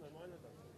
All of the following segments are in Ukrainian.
Нормально так.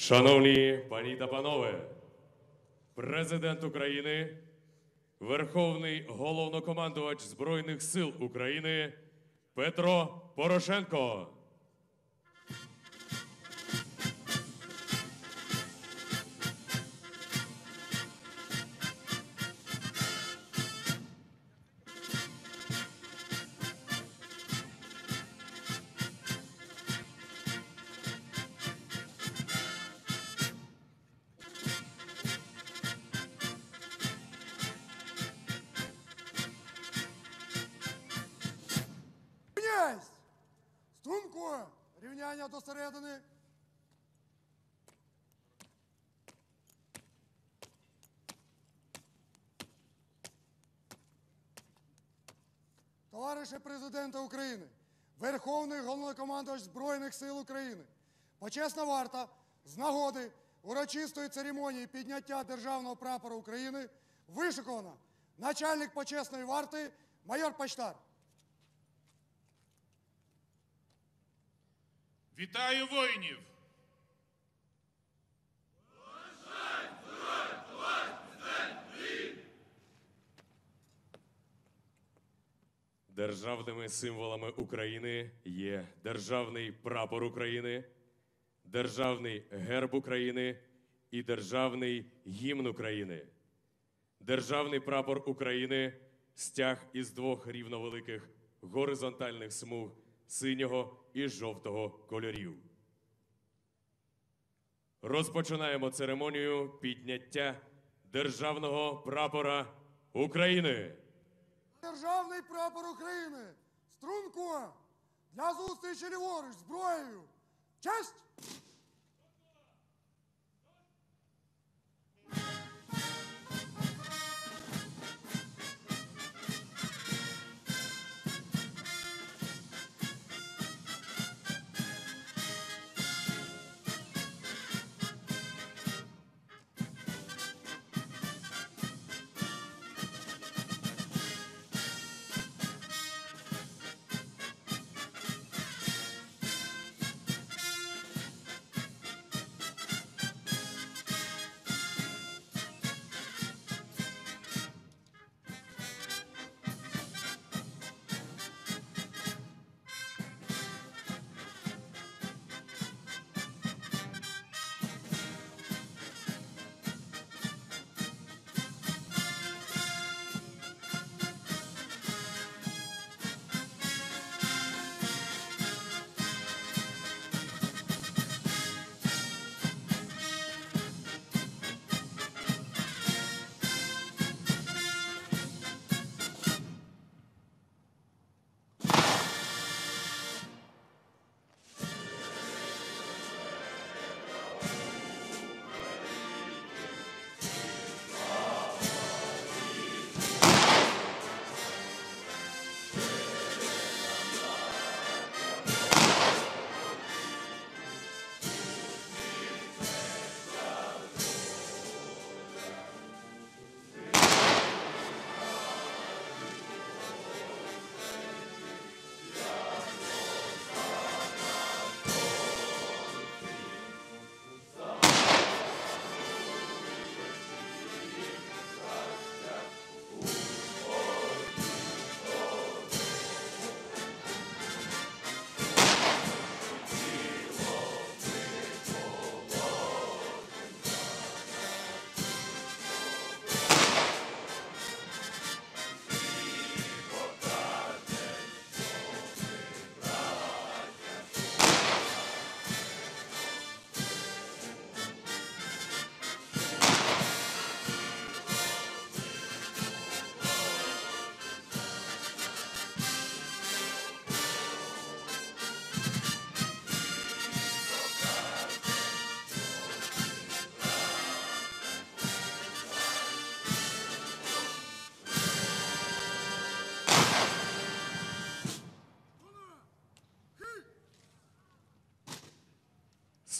Шановні пані та панове, президент України, Верховний головнокомандувач Збройних сил України Петро Порошенко. До середини. Товариші президента України, Верховний головнокомандувач Збройних сил України, почесна варта з нагоди урочистої церемонії підняття державного прапора України вишикована начальник почесної варти майор Почтар. Вітаю воїнів! Державними символами України є державний прапор України, державний герб України і державний гімн України. Державний прапор України стяг із двох рівновеликих горизонтальних смуг синього і жовтого кольорів. Розпочинаємо церемонію підняття державного прапора України. Державний прапор України! Струнко! Для зустрічі ліворуч зброєю! Честь!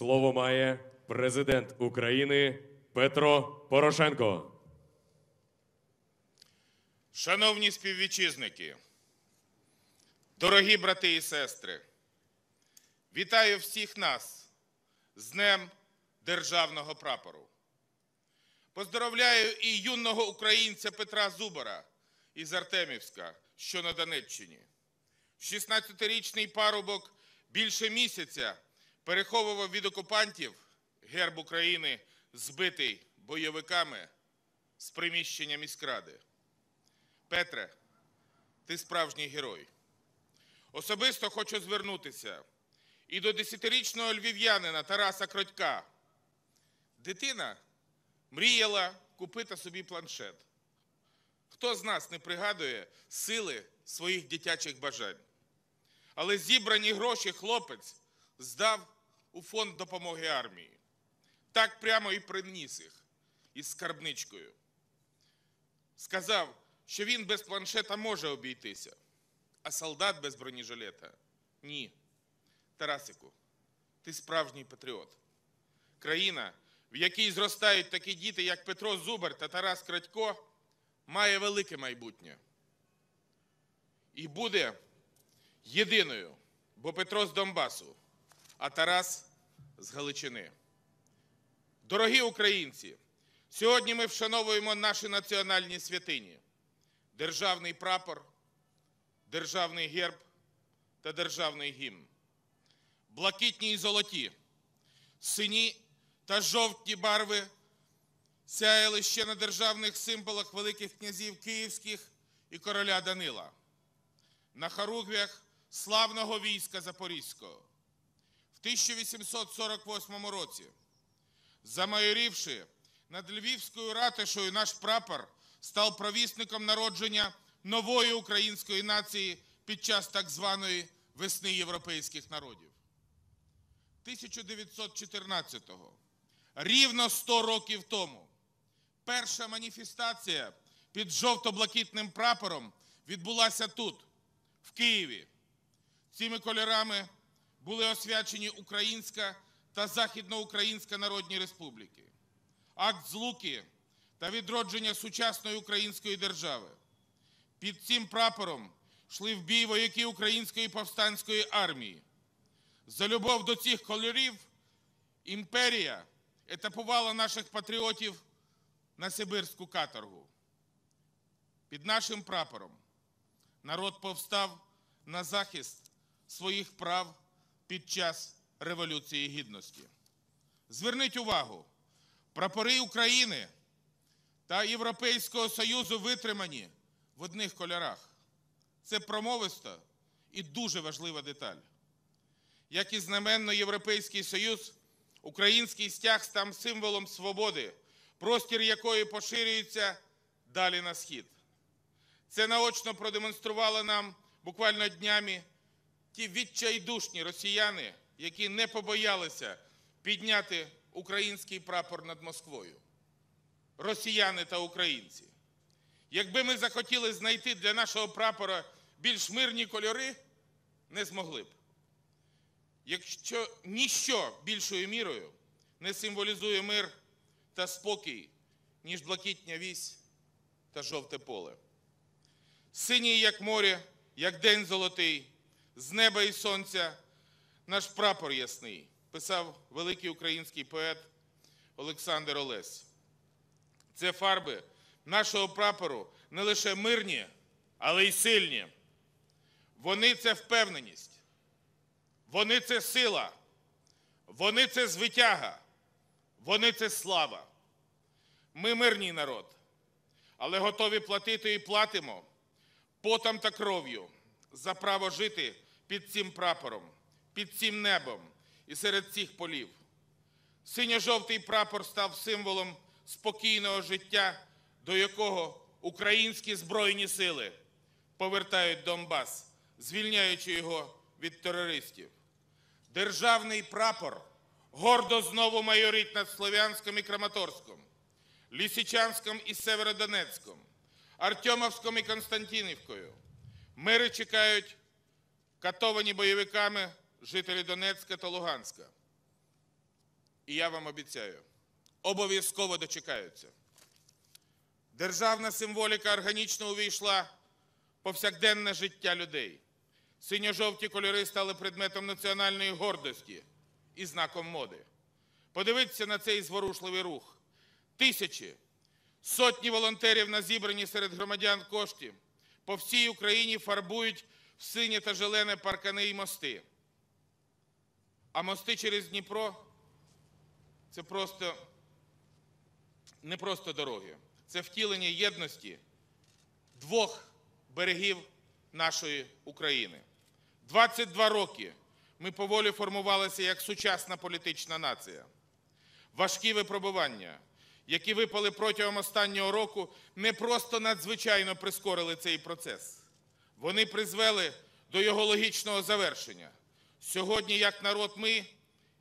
Слово має президент України Петро Порошенко. Шановні співвітчизники, дорогі брати і сестри, вітаю всіх нас з Днем Державного прапору. Поздоровляю і юного українця Петра Зубара із Артемівська, що на Донеччині. 16-річний парубок більше місяця переховував від окупантів герб України, збитий бойовиками з приміщення міськради. Петре, ти справжній герой. Особисто хочу звернутися і до десятирічного львів'янина Тараса Кротька. Дитина мріяла купити собі планшет. Хто з нас не пригадує сили своїх дитячих бажань? Але зібрані гроші хлопець здав у фонд допомоги армії. Так прямо і приніс їх із скарбничкою сказав, що він без планшета може обійтися, а солдат без бронежилета – ні. Тарасику, ти справжній патріот. Країна, в якій зростають такі діти, як Петро Зубар та Тарас Крадько, має велике майбутнє. І буде єдиною, бо Петро з Донбасу, а Тарас з Галичини. Дорогі українці, сьогодні ми вшановуємо наші національні святині: державний прапор, державний герб та державний гімн. Блакитні і золоті, сині та жовті барви сяяли ще на державних символах великих князів Київських і короля Данила, на хоругвях славного війська Запорізького. В 1848 році Замайорівши над Львівською ратишою, наш прапор став провісником народження нової української нації під час так званої весни європейських народів. 1914-го, рівно 100 років тому, перша маніфестація під жовто-блакитним прапором відбулася тут, в Києві. Цими кольорами були освячені Українська та Західноукраїнська Народні Республіки, акт злуки та відродження сучасної української держави. Під цим прапором йшли в бій вояки Української повстанської армії. За любов до цих кольорів імперія етапувала наших патріотів на Сибирську каторгу. Під нашим прапором народ повстав на захист своїх прав під час Революції Гідності. Зверніть увагу, прапори України та Європейського Союзу витримані в одних кольорах. Це промовиста і дуже важлива деталь. Як і знаменно Європейський Союз, український стяг став символом свободи, простір якої поширюється далі на схід. Це наочно продемонстрували нам буквально днями ті відчайдушні росіяни, які не побоялися підняти український прапор над Москвою. Росіяни та українці. Якби ми захотіли знайти для нашого прапора більш мирні кольори, не змогли б. Якщо ніщо більшою мірою не символізує мир та спокій, ніж блакитня вісь та жовте поле. Синій, як море, як день золотий, з неба і сонця наш прапор ясний, писав великий український поет Олександр Олесь. Це фарби нашого прапору не лише мирні, але й сильні. Вони це впевненість, вони це сила, вони це звитяга, вони це слава. Ми мирний народ, але готові платити і платимо потом та кров'ю за право жити під цим прапором, під цим небом і серед цих полів. Синьо-жовтий прапор став символом спокійного життя, до якого українські збройні сили повертають Донбас, звільняючи його від терористів. Державний прапор гордо знову майорить над Слов'янськом і Краматорськом, Лісичанськом і Северодонецьком, Артемовськом і Константинівкою. Мири чекають катовані бойовиками жителі Донецька та Луганська. І я вам обіцяю, обов'язково дочекаються. Державна символіка органічно увійшла повсякденне життя людей. Синьо-жовті кольори стали предметом національної гордості і знаком моди. Подивіться на цей зворушливий рух. Тисячі, сотні волонтерів на зібрані серед громадян кошти по всій Україні фарбують в синє та зелене паркани і мости. А мости через Дніпро це просто не просто дороги, це втілення єдності двох берегів нашої України. 22 роки ми поволі формувалися як сучасна політична нація. Важкі випробування, які випали протягом останнього року, не просто надзвичайно прискорили цей процес. Вони призвели до його логічного завершення. Сьогодні, як народ, ми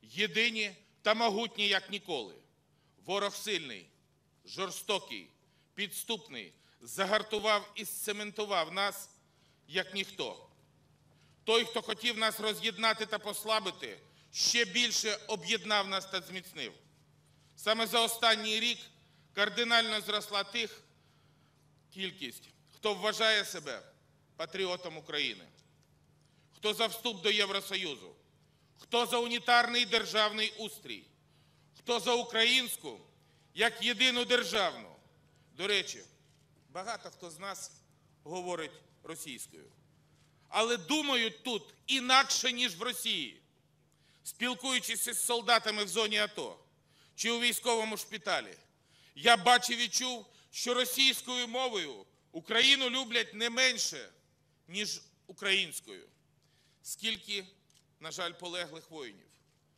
єдині та могутні, як ніколи. Ворог сильний, жорстокий, підступний, загартував і сцементував нас, як ніхто. Той, хто хотів нас роз'єднати та послабити, ще більше об'єднав нас та зміцнив. Саме за останній рік кардинально зросла тих кількість, хто вважає себе патріотом України, хто за вступ до Євросоюзу, хто за унітарний державний устрій, хто за українську як єдину державну. До речі, багато хто з нас говорить російською. Але думають тут інакше, ніж в Росії. Спілкуючись із солдатами в зоні АТО чи у військовому шпиталі, я бачив і чув, що російською мовою Україну люблять не менше, ніж українською. Скільки, на жаль, полеглих воїнів,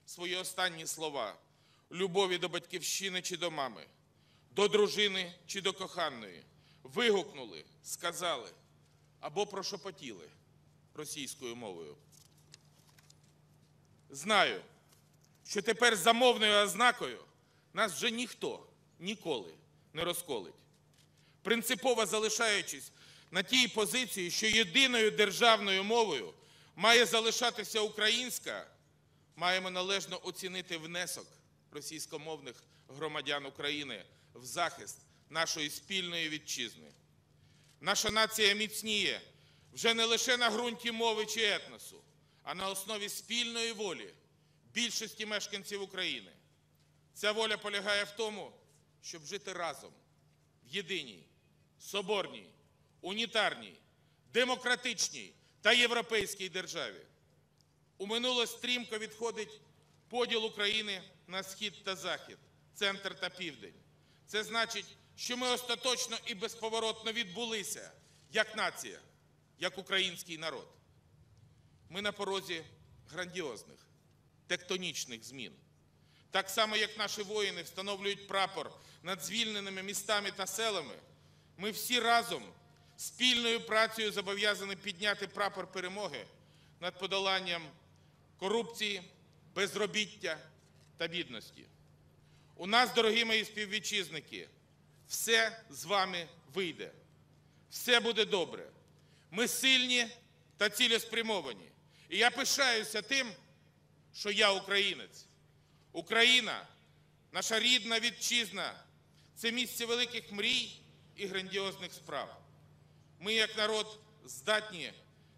свої останні слова любові до батьківщини чи до мами, до дружини чи до коханої вигукнули, сказали або прошепотіли російською мовою. Знаю, що тепер за мовною ознакою нас вже ніхто ніколи не розколить. Принципово залишаючись на тій позиції, що єдиною державною мовою має залишатися українська, маємо належно оцінити внесок російськомовних громадян України в захист нашої спільної вітчизни. Наша нація міцніє вже не лише на ґрунті мови чи етносу, а на основі спільної волі більшості мешканців України. Ця воля полягає в тому, щоб жити разом в єдиній, соборній, унітарній, демократичній та європейській державі. У минуле стрімко відходить поділ України на схід та захід, центр та південь. Це значить, що ми остаточно і безповоротно відбулися як нація, як український народ. Ми на порозі грандіозних, тектонічних змін. Так само, як наші воїни встановлюють прапор над звільненими містами та селами, ми всі разом спільною працею зобов'язані підняти прапор перемоги над подоланням корупції, безробіття та бідності. У нас, дорогі мої співвітчизники, все з вами вийде. Все буде добре. Ми сильні та цілеспрямовані. І я пишаюся тим, що я українець. Україна, наша рідна вітчизна, це місце великих мрій і грандіозних справ. Ми, як народ, здатні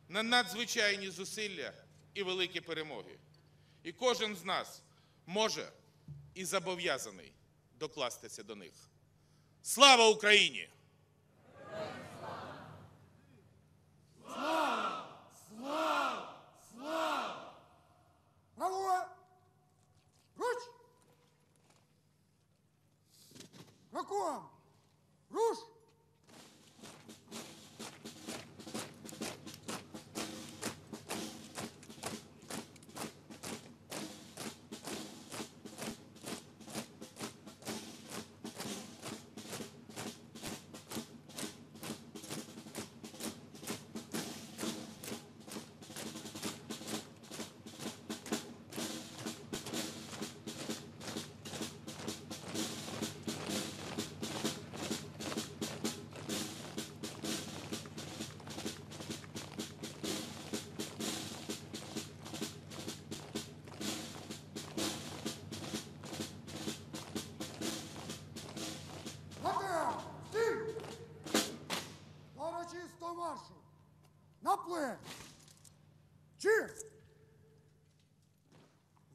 на надзвичайні зусилля і великі перемоги. І кожен з нас може і зобов'язаний докластися до них. Слава Україні! Право! такое? Чи?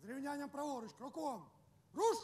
З рівнянням праворуч, кроком. Руш!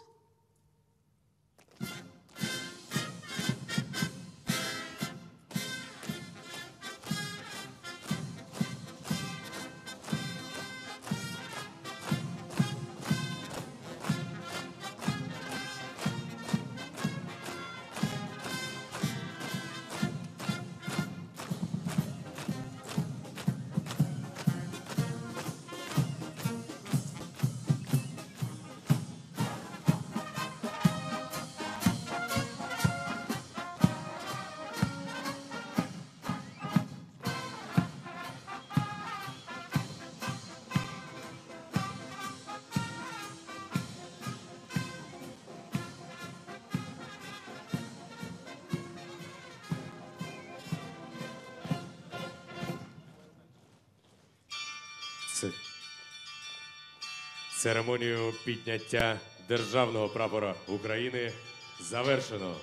Церемонію підняття державного прапора України завершено.